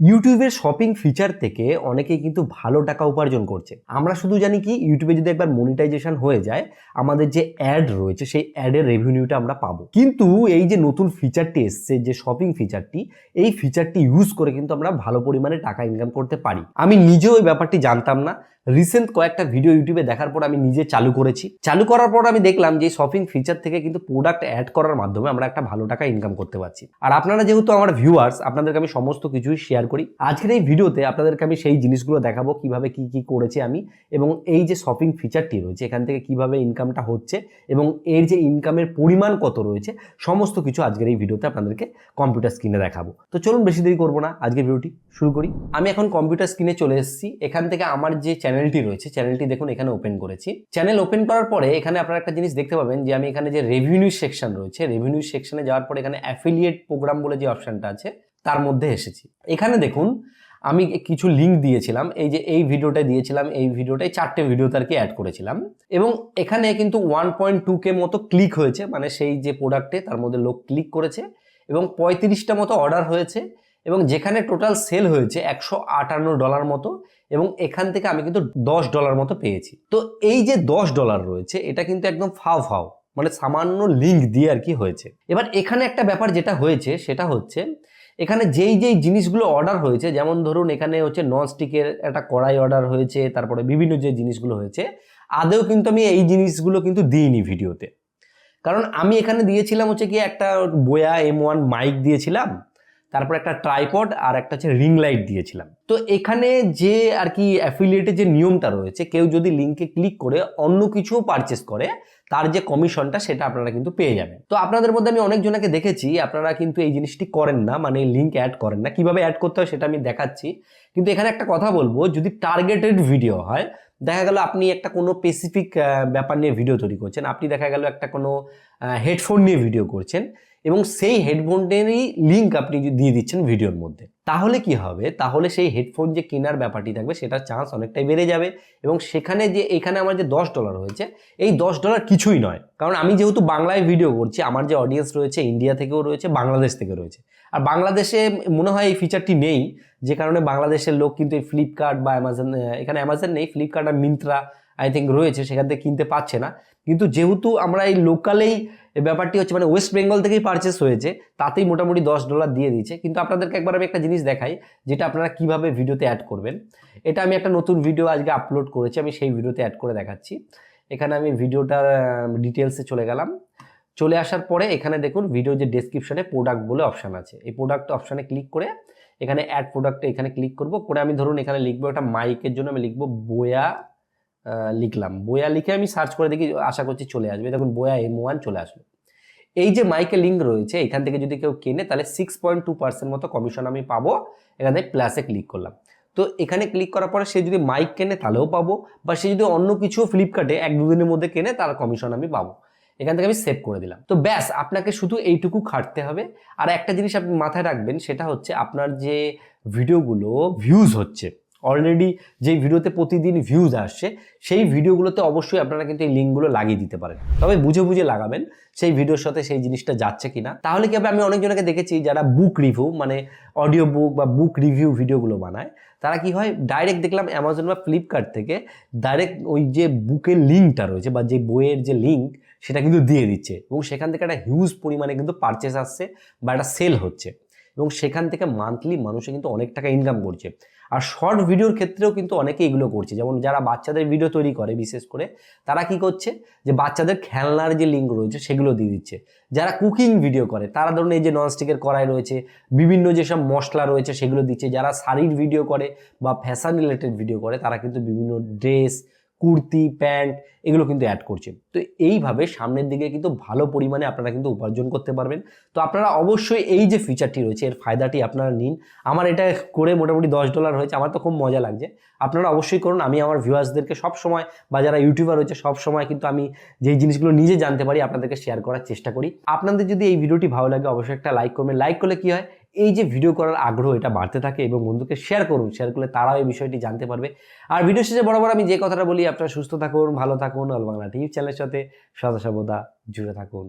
ইউটিউবের shopping feature থেকে অনেকে কিন্তু ভালো টাকা উপার্জন করছে। আমরা শুধু জানি কি, ইউটিউবে যদি একবার মনিটাইজেশন হয়ে যায়, আমাদের যে অ্যাড রয়েছে, সেই অ্যাডের রেভিনিউটা আমরা পাবো। কিন্তু এই যে নতুন ফিচারটি এসছে, যে শপিং ফিচারটি এই ফিচারটি ইউজ করে কিন্তু আমরা ভালো পরিমাণে টাকা ইনকাম করতে পারি। আমি নিজেও এই ব্যাপারটি জানতাম না রিসেন্ট কয়েকটা ভিডিও ইউটিউবে দেখার পর আমি নিজে চালু করেছি। চালু করার পর আমি দেখলাম যে শপিং ফিচার থেকে কিন্তু প্রোডাক্ট অ্যাড করার মাধ্যমে আমরা একটা ভালো টাকা ইনকাম করতে পারছি। আর আপনারা যেহেতু আমার ভিউয়ার্স আপনাদেরকে আমি সমস্ত কিছুই শেয়ার করি। আজকের এই ভিডিওতে আপনাদেরকে আমি সেই জিনিসগুলো দেখাবো, কীভাবে কি কি করেছি আমি এবং এই যে শপিং ফিচারটি রয়েছে, এখান থেকে কীভাবে ইনকামটা হচ্ছে এবং এর যে ইনকামের পরিমাণ কত রয়েছে, সমস্ত কিছু আজকের এই ভিডিওতে আপনাদেরকে কম্পিউটার স্ক্রিনে দেখাবো। তো চলুন বেশি দেরি করব না, আজকের ভিডিওটি শুরু করি। আমি এখন কম্পিউটার স্ক্রিনে চলে এসেছি। এখান থেকে আমার যে চ্যানেলটি রয়েছে, চ্যানেলটি দেখুন, এখানে ওপেন করেছি। চ্যানেল ওপেন করার পরে এখানে আপনারা একটা জিনিস দেখতে পাবেন যে আমি এখানে যে রেভিনিউ সেকশন রয়েছে রেভিনিউ সেকশনে যাওয়ার পরে এখানে অ্যাফিলিয়েট প্রোগ্রাম বলে যে অপশনটা আছে, তার মধ্যে এসেছি। এখানে দেখুন, আমি কিছু লিঙ্ক দিয়েছিলাম, এই যে এই ভিডিওটা দিয়েছিলাম, এই ভিডিওটায় চারটে ভিডিওতে আর কি অ্যাড করেছিলাম। এবং এখানে কিন্তু ওয়ান পয়েন্ট টু কে মতো ক্লিক হয়েছে মানে সেই যে প্রোডাক্টে তার মধ্যে লোক ক্লিক করেছে, এবং পঁয়ত্রিশটা মতো অর্ডার হয়েছে। এবং যেখানে টোটাল সেল হয়েছে একশো আটান্ন ডলার মতো এবং এখান থেকে আমি কিন্তু দশ ডলার মতো পেয়েছি। তো এই যে দশ ডলার রয়েছে, এটা কিন্তু একদম ফাও ফাও মানে সামান্য লিঙ্ক দিয়ে আর কি হয়েছে। এবার এখানে একটা ব্যাপার যেটা হয়েছে, সেটা হচ্ছে এখানে যেই যেই জিনিসগুলো অর্ডার হয়েছে, যেমন ধরুন এখানে হচ্ছে ননস্টিকের একটা কড়াই অর্ডার হয়েছে, তারপরে বিভিন্ন যে জিনিসগুলো হয়েছে, আদেও কিন্তু আমি এই জিনিসগুলো কিন্তু দিইনি ভিডিওতে। কারণ আমি এখানে দিয়েছিলাম হচ্ছে কি একটা বোয়া এম ওয়ান মাইক দিয়েছিলাম তারপর একটা ট্রাইপড আর একটা হচ্ছে রিং লাইট দিয়েছিলাম। তো এখানে যে আর কি অ্যাফিলিয়েটের যে নিয়মটা রয়েছে, কেউ যদি লিঙ্কে ক্লিক করে অন্য কিছুও পারচেস করে, তার যে কমিশনটা সেটা আপনারা কিন্তু পেয়ে যাবেন। তো আপনাদের মধ্যে আমি অনেকজনকে দেখেছি, আপনারা কিন্তু এই জিনিসটি করেন না মানে লিঙ্ক অ্যাড করেন না। কীভাবে অ্যাড করতে হয় সেটা আমি দেখাচ্ছি। কিন্তু এখানে একটা কথা বলব, যদি টার্গেটেড ভিডিও হয়, দেখা গেল আপনি একটা কোনো স্পেসিফিক ব্যাপার নিয়ে ভিডিও তৈরি করছেন, আপনি দেখা গেল একটা কোনো হেডফোন নিয়ে ভিডিও করছেন এবং সেই হেডফোনটারই লিঙ্ক আপনি দিয়ে দিচ্ছেন ভিডিওর মধ্যে। তাহলে কি হবে? তাহলে সেই হেডফোন যে কেনার ব্যাপারটি থাকবে সেটার চান্স অনেকটাই বেড়ে যাবে এবং সেখানে যে, এখানে আমার যে দশ ডলার হয়েছে, এই দশ ডলার কিছুই নয়। কারণ আমি যেহেতু বাংলায় ভিডিও করছি, আমার যে অডিয়েন্স রয়েছে ইন্ডিয়া থেকেও রয়েছে, বাংলাদেশ থেকে রয়েছে। আর বাংলাদেশে মনে হয় এই ফিচারটি নেই, যে কারণে বাংলাদেশের লোক কিন্তু এই ফ্লিপকার্ট বা অ্যামাজন এখানে অ্যামাজন নেই ফ্লিপকার্ট আর মিন্ত্রা আই থিঙ্ক রয়েছে, সেখান থেকে কিনতে পারছে না। কিন্তু যেহেতু আমরা এই লোকালেই ব্যাপারটি হচ্ছে মানে ওয়েস্ট বেঙ্গল থেকেই পারচেস হয়েছে, তাতেই মোটামুটি দশ ডলার দিয়ে দিয়েছে। কিন্তু আপনাদেরকে একবার আমি একটা জিনিস দেখাই, যেটা আপনারা কীভাবে ভিডিওতে অ্যাড করবেন। এটা আমি একটা নতুন ভিডিও আজকে আপলোড করেছি, আমি সেই ভিডিওতে অ্যাড করে দেখাচ্ছি। এখানে আমি ভিডিওটার ডিটেলসে চলে গেলাম। চলে আসার পরে এখানে দেখুন ভিডিও যে ডেসক্রিপশনে প্রোডাক্ট বলে অপশান আছে। এই প্রোডাক্ট অপশানে ক্লিক করে এখানে অ্যাড প্রোডাক্টে এখানে ক্লিক করব। করে আমি ধরুন, এখানে লিখব একটা মাইকের জন্য, আমি লিখব বয়া লিখলাম। বয়া লিখে আমি সার্চ করে দেখি, আশা করছি চলে আসবে। দেখুন বয়া এম ওয়ান চলে আসলো। এই যে মাইকে লিঙ্ক রয়েছে, এখান থেকে যদি কেউ কেনে, তাহলে সিক্স পয়েন্ট টু পার্সেন্ট মতো কমিশন আমি পাবো। এখান প্লাসে ক্লিক করলাম। তো এখানে ক্লিক করার পরে সে যদি মাইক কেনে, তাহলেও পাবো। বা সে যদি অন্য কিছু ফ্লিপকার্টে এক দুদিনের মধ্যে কেনে, তার কমিশন আমি পাবো। এখান থেকে আমি সেভ করে দিলাম। তো ব্যাস, আপনাকে শুধু এইটুকু খাটতে হবে। আর একটা জিনিস আপনি মাথায় রাখবেন, সেটা হচ্ছে আপনার যে ভিডিওগুলো ভিউজ হচ্ছে অলরেডি যে ভিডিওতে প্রতিদিন ভিউজ আসছে, সেই ভিডিওগুলোতে অবশ্যই আপনারা কিন্তু এই লিঙ্কগুলো লাগিয়ে দিতে পারেন। তবে বুঝে বুঝে লাগাবেন সেই ভিডিওর সাথে সেই জিনিসটা যাচ্ছে কিনা। তাহলে কি হবে, আমি অনেকজনকে দেখেছি যারা বুক রিভিউ মানে অডিও বুক বা বুক রিভিউ ভিডিওগুলো বানায়, তারা কি হয় ডাইরেক্ট দেখলাম অ্যামাজন বা ফ্লিপকার্ট থেকে ডাইরেক্ট ওই যে বুকের লিঙ্কটা রয়েছে বা যে বইয়ের যে লিঙ্ক সেটা কিন্তু দিয়ে দিচ্ছে। এবং সেখান থেকে একটা হিউজ পরিমাণে কিন্তু পারচেস আসছে বা একটা সেল হচ্ছে। এবং সেখান থেকে মান্থলি মানুষে কিন্তু অনেক টাকা ইনকাম করছে। আর শর্ট ভিডিওর ক্ষেত্রেও কিন্তু অনেকে এগুলো করছে। যেমন যারা বাচ্চাদের ভিডিও তৈরি করে বিশেষ করে, তারা কি করছে যে বাচ্চাদের খেলনার যে লিঙ্ক রয়েছে সেগুলো দিয়ে দিচ্ছে। যারা কুকিং ভিডিও করে, তারা ধরুন এই যে ননস্টিকের কড়াই রয়েছে, বিভিন্ন যেসব মশলা রয়েছে সেগুলো দিচ্ছে। যারা শাড়ির ভিডিও করে বা ফ্যাশন রিলেটেড ভিডিও করে, তারা কিন্তু বিভিন্ন ড্রেস কুর্তি, প্যান্ট এগুলো কিন্তু অ্যাড করছে। তো এইভাবে সামনের দিকে কিন্তু ভালো পরিমাণে আপনারা কিন্তু উপার্জন করতে পারবেন। তো আপনারা অবশ্যই এই যে ফিচারটি রয়েছে, এর ফায়দাটি আপনারা নিন। আমার এটা করে মোটামুটি দশ ডলার হয়েছে, আমার তো খুব মজা লাগছে। আপনারা অবশ্যই করুন, আমি আমার ভিউয়ার্সদেরকে সব সময় বা যারা ইউটিউবার রয়েছে সব সময় কিন্তু আমি যেই জিনিসগুলো নিজে জানতে পারি, আপনাদেরকে শেয়ার করার চেষ্টা করি। আপনাদের যদি এই ভিডিওটি ভালো লাগে, অবশ্যই একটা লাইক করবেন। লাইক করলে কী হয়? এই যে ভিডিও করার আগ্রহ এটা বাড়তে থাকে এবং বন্ধুকে শেয়ার করুন শেয়ার করলে তারাও এই বিষয়টি জানতে পারবে। আর ভিডিও শেষে বরাবর আমি যে কথাটা বলি, আপনারা সুস্থ থাকুন, ভালো থাকুন। অল বাংলা টিভি চ্যানেলের সাথে সদা সর্বদা জুড়ে থাকুন।